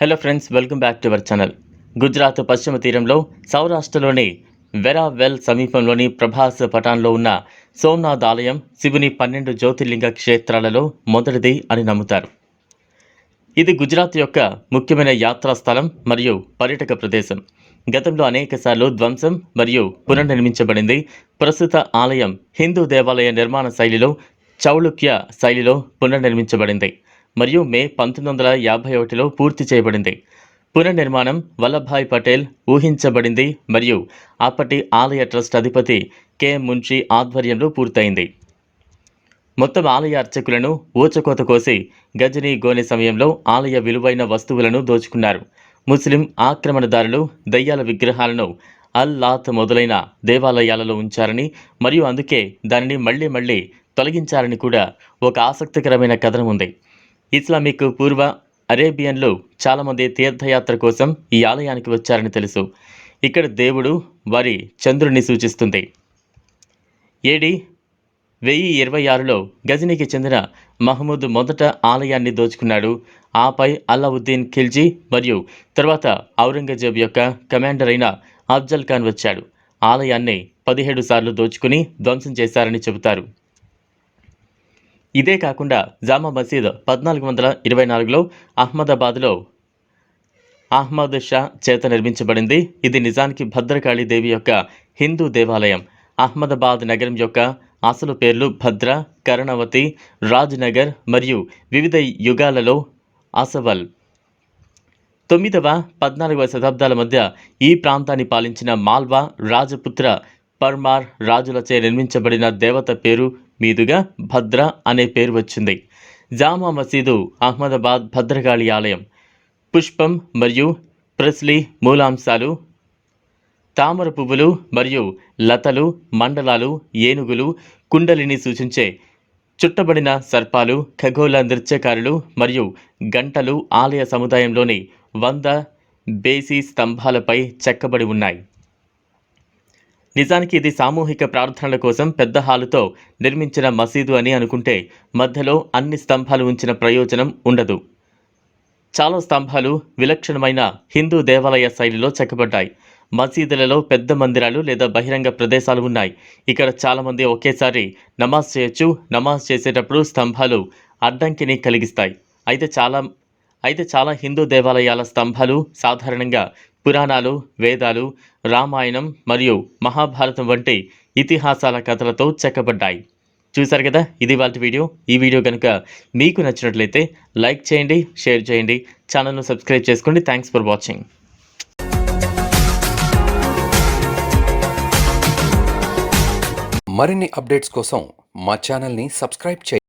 Hello friends welcome back to our channel Gujarat పశ్చిమ తీరంలో సౌరాష్ట్రలోని వెరావెల్ సమీపంలోని ప్రభాస్ పటాన్లో ఉన్న సోమనాథ్ ఆలయం శివుని పన్నెండు జ్యోతిర్లింగ క్షేత్రాలలో మొదటిది అని నమ్ముతారు. ఇది గుజరాత్ యొక్క ముఖ్యమైన యాత్రా స్థలం మరియు పర్యాటక ప్రదేశం. గతంలో అనేకసార్లు ధ్వంసం మరియు పునర్నిర్మించబడింది. ప్రస్తుత ఆలయం హిందూ దేవాలయ నిర్మాణ శైలిలో చౌళుక్య శైలిలో పునర్నిర్మించబడింది. మరియు మే పంతొమ్మిది వందల యాభై ఒకటిలో పూర్తి చేయబడింది. పునర్నిర్మాణం వల్లభాయ్ పటేల్ ఊహించబడింది మరియు అప్పటి ఆలయ ట్రస్ట్ అధిపతి కె మున్షి ఆధ్వర్యంలో పూర్తయింది. మొత్తం ఆలయ అర్చకులను ఊచకోత కోసి గజనీ గోనె సమయంలో ఆలయ విలువైన వస్తువులను దోచుకున్నారు. ముస్లిం ఆక్రమణదారులు దయ్యాల విగ్రహాలను అల్ లాత్ మొదలైన దేవాలయాలలో ఉంచారని మరియు అందుకే దానిని మళ్ళీ మళ్ళీ తొలగించారని కూడా ఒక ఆసక్తికరమైన కథనం ఉంది. ఇస్లామిక్ పూర్వ అరేబియన్లు చాలామంది తీర్థయాత్ర కోసం ఈ ఆలయానికి వచ్చారని తెలుసు. ఇక్కడ దేవుడు వారి చంద్రుడిని సూచిస్తుంది. ఏడి వెయ్యి ఇరవై ఆరులో గజనీకి చెందిన మహమూద్ మొదట ఆలయాన్ని దోచుకున్నాడు. ఆపై అల్లావుద్దీన్ ఖిల్జీ మరియు తర్వాత ఔరంగజేబ్ యొక్క కమాండర్ అయిన అఫ్జల్ ఖాన్ వచ్చాడు. ఆలయాన్ని పదిహేడు సార్లు దోచుకుని ధ్వంసం చేశారని చెబుతారు. ఇదే కాకుండా జామా మసీద్ పద్నాలుగు వందల ఇరవై నాలుగులో అహ్మదాబాద్లో అహ్మద్ షా చేత నిర్మించబడింది. ఇది నిజానికి భద్రకాళి దేవి యొక్క హిందూ దేవాలయం. అహ్మదాబాద్ నగరం యొక్క అసలు పేర్లు భద్ర కర్ణవతి రాజ్నగర్ మరియు వివిధ యుగాలలో అసవల్. తొమ్మిదవ పద్నాలుగవ శతాబ్దాల మధ్య ఈ ప్రాంతాన్ని పాలించిన మాల్వా రాజపుత్ర పర్మార్ రాజులచే నిర్మించబడిన దేవత పేరు మీదుగా భద్ర అనే పేరు వచ్చింది. జామా మసీదు అహ్మదాబాద్ భద్రకాళి ఆలయం. పుష్పం మరియు ప్రెస్లీ మూలాంశాలు తామర పువ్వులు మరియు లతలు మండలాలు ఏనుగులు కుండలిని సూచించే చుట్టబడిన సర్పాలు ఖగోళ నృత్యకారులు మరియు గంటలు ఆలయ సముదాయంలోని వంద బేసి స్తంభాలపై చెక్కబడి ఉన్నాయి. నిజానికి ఇది సామూహిక ప్రార్థనల కోసం పెద్ద హాలుతో నిర్మించిన మసీదు అని అనుకుంటే మధ్యలో అన్ని స్తంభాలు ఉంచిన ప్రయోజనం ఉండదు. చాలా స్తంభాలు విలక్షణమైన హిందూ దేవాలయ శైలిలో చెక్కబడ్డాయి. మసీదులలో పెద్ద మందిరాలు లేదా బహిరంగ ప్రదేశాలు ఉన్నాయి. ఇక్కడ చాలామంది ఒకేసారి నమాజ్ చేయొచ్చు. నమాజ్ చేసేటప్పుడు స్తంభాలు అడ్డంకిని కలిగిస్తాయి. అయితే చాలా అయితే చాలా హిందూ దేవాలయాల స్తంభాలు సాధారణంగా పురాణాలు వేదాలు రామాయణం మరియు మహాభారతం వంటి ఇతిహాసాల కథలతో చెక్కబడ్డాయి. చూశారు కదా? ఇది వాళ్ళ వీడియో. ఈ వీడియో కనుక మీకు నచ్చినట్లయితే లైక్ చేయండి షేర్ చేయండి ఛానల్ను సబ్స్క్రైబ్ చేసుకోండి. థ్యాంక్స్ ఫర్ వాచింగ్ మరిన్ని అప్డేట్స్ కోసం మా ఛానల్ని సబ్స్క్రైబ్ చేయండి.